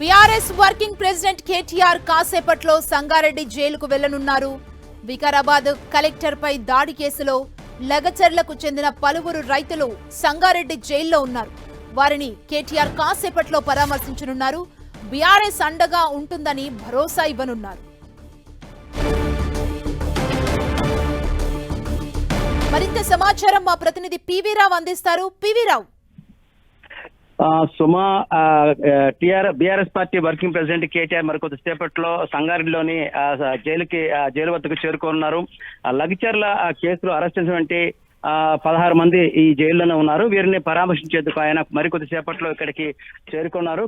BRS working president KTR కాసేపట్లో సంగారెడ్డి జైలుకు వెళ్ళనున్నారు. Vikarabad collector పై దాడి కేసులో లగచర్లకు చెందిన పలువురు రైతులు సంగారెడ్డి జైల్లో ఉన్నారు. వారిని కేటీఆర్ కాసేపట్లో పరామర్శించనున్నారు. బీఆర్ఎస్ అండగా ఉంటుందని భరోసా ఇవ్వనున్నారు. మరింత సమాచారం మా ప్రతినిధి పివి రావు అందిస్తారు. PV Rao. Suma TR BRS party working president KTR మరి కొద్దిసేపట్లో సంగారెడ్డిలోని ఆ, జైలుకి ఆ, జైలు వద్దకు చేరుకోనున్నారు. ఆ, లగిచర్ల కేసులో అరెస్ట్ చేసినటువంటి పదహారు మంది ఈ జైల్లోనే ఉన్నారు. వీరిని పరామర్శించేందుకు ఆయన మరికొద్దిసేపట్లో ఇక్కడికి చేరుకున్నారు.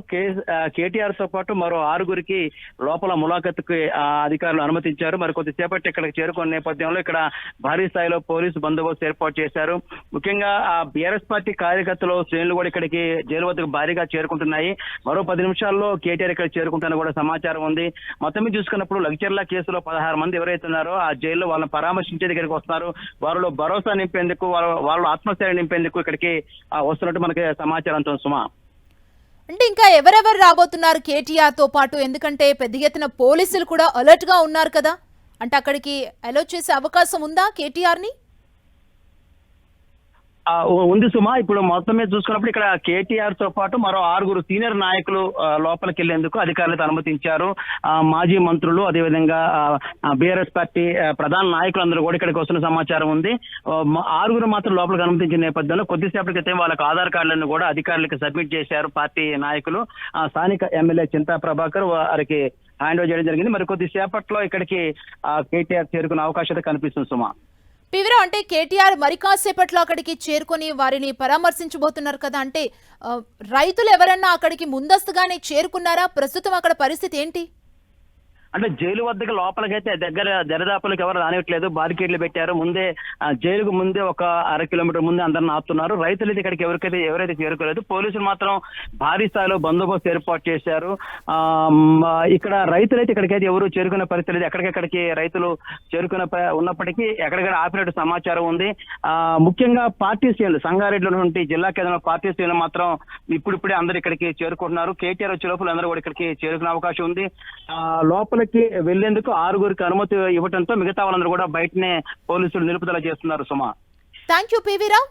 కేటీఆర్తో పాటు మరో ఆరుగురికి లోపల ములాఖత్తుకి అధికారులు అనుమతించారు. మరి కొద్దిసేపటి ఇక్కడికి చేరుకున్న నేపథ్యంలో ఇక్కడ భారీ స్థాయిలో పోలీసు బందోబస్తు ఏర్పాటు చేశారు. ముఖ్యంగా ఆ బీఆర్ఎస్ పార్టీ కార్యకర్తలు శ్రేణులు కూడా ఇక్కడికి జైలు వద్దకు భారీగా చేరుకుంటున్నాయి. మరో పది నిమిషాల్లో కేటీఆర్ ఇక్కడ చేరుకుంటున్న కూడా సమాచారం ఉంది. మొత్తం చూసుకున్నప్పుడు లగ్చర్ల కేసులో పదహారు మంది ఎవరైతే ఉన్నారో ఆ జైల్లో వాళ్ళని పరామర్శించే దగ్గరికి వస్తున్నారు. వారిలో భరోసా నింపేందుకు వాళ్ళ వాళ్ళు ఆత్మస్థైర్యం నింపేందుకు ఇక్కడికి వస్తున్నట్టు మనకి సమాచారంతో సుమా. అంటే ఇంకా ఎవరెవరు రాబోతున్నారు కేటీఆర్తో పాటు? ఎందుకంటే పెద్ద ఎత్తున పోలీసులు కూడా అలర్ట్గా ఉన్నారు కదా. అంటే అక్కడికి అలో చేసే అవకాశం ఉందా కేటీఆర్ని ఉంది సుమా. ఇప్పుడు మొత్తం మీద చూసుకున్నప్పుడు ఇక్కడ కేటీఆర్తో పాటు మరో ఆరుగురు సీనియర్ నాయకులు లోపలికి వెళ్ళేందుకు అధికారులకు అనుమతించారు. మాజీ మంత్రులు అదేవిధంగా బీఆర్ఎస్ పార్టీ ప్రధాన నాయకులందరూ కూడా ఇక్కడికి వస్తున్న సమాచారం ఉంది. ఆరుగురు మాత్రం లోపలికి అనుమతించిన నేపథ్యంలో కొద్దిసేపటి క్రితం వాళ్ళకి ఆధార్ కార్డులను కూడా అధికారులకు సబ్మిట్ చేశారు పార్టీ నాయకులు. స్థానిక ఎమ్మెల్యే చింతా ప్రభాకర్ వారికి హ్యాండ్ ఓవర్ చేయడం జరిగింది. మరి కొద్దిసేపట్లో ఇక్కడికి కేటీఆర్ చేరుకునే అవకాశం కనిపిస్తుంది సుమా. పివిరా అంటే కేటీఆర్ మరి కాసేపట్లో అక్కడికి చేరుకొని వారిని పరామర్శించబోతున్నారు కదా. అంటే రైతులు ఎవరన్నా అక్కడికి ముందస్తుగానే చేరుకున్నారా? ప్రస్తుతం అక్కడ పరిస్థితి ఏంటి? అంటే జైలు వద్దకు లోపలికైతే దగ్గర దరిదాపులకు ఎవరు రానివ్వట్లేదు. బారికేడ్లు పెట్టారు. ముందే జైలుకు ముందే ఒక అర కిలోమీటర్ ముందే అందరిని ఆపుతున్నారు. రైతులు అయితే ఇక్కడికి ఎవరికైతే ఎవరైతే చేరుకోలేదు పోలీసులు మాత్రం భారీ స్థాయిలో బందోబస్తు ఏర్పాటు చేశారు. ఆ, ఇక్కడ రైతులైతే అయితే ఇక్కడికైతే ఎవరు చేరుకునే పరిస్థితి లేదు. ఎక్కడికెక్కడికి రైతులు చేరుకునే ప- ఉన్నప్పటికీ ఎక్కడికైనా ఆపినట్టు సమాచారం ఉంది. ఆ, ముఖ్యంగా పార్టీ శ్రేణులు సంగారెడ్డిలో ఉన్నటువంటి జిల్లా కేంద్రంలో పార్టీ శ్రేణులు మాత్రం ఇప్పుడిప్పుడే అందరు ఇక్కడికి చేరుకుంటున్నారు. కేటీఆర్ వచ్చే లోపల అందరూ కూడా ఇక్కడికి చేరుకునే అవకాశం ఉంది. ఆ, లోపలికి వెళ్ళేందుకు ఆరుగురికి అనుమతి ఇవ్వడంతో మిగతా వాళ్ళందరూ కూడా బయటనే పోలీసులు నిలుపుదల చేస్తున్నారు సుమా. థ్యాంక్ యూ పివిరావు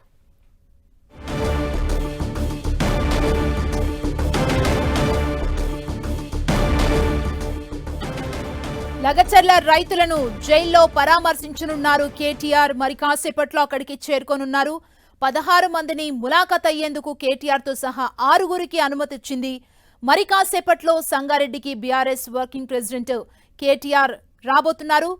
లగచర్ల రైతులను జైల్లో పరామర్శించనున్నారు కేటీఆర్. మరి కాసేపట్లో అక్కడికి చేరుకోనున్నారు. పదహారు మందిని ములాఖత్ అయ్యేందుకు కేటీఆర్తో సహా ఆరుగురికి అనుమతిచ్చింది మరి కాసేపట్లో సంగారెడ్డికి బీఆర్ఎస్ వర్కింగ్ ప్రెసిడెంట్ కేటీఆర్ రాబోతున్నారు.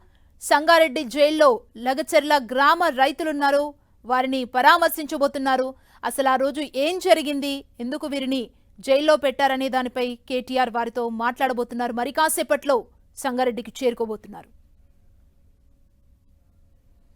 సంగారెడ్డి జైల్లో లగచర్ల గ్రామ రైతులున్నారు. వారిని పరామర్శించబోతున్నారు. అసలు ఆ రోజు ఏం జరిగింది? ఎందుకు వీరిని జైల్లో పెట్టారనే దానిపై కేటీఆర్ వారితో మాట్లాడబోతున్నారు. మరి కాసేపట్లో సంగారెడ్డికి చేరుకోబోతున్నారు.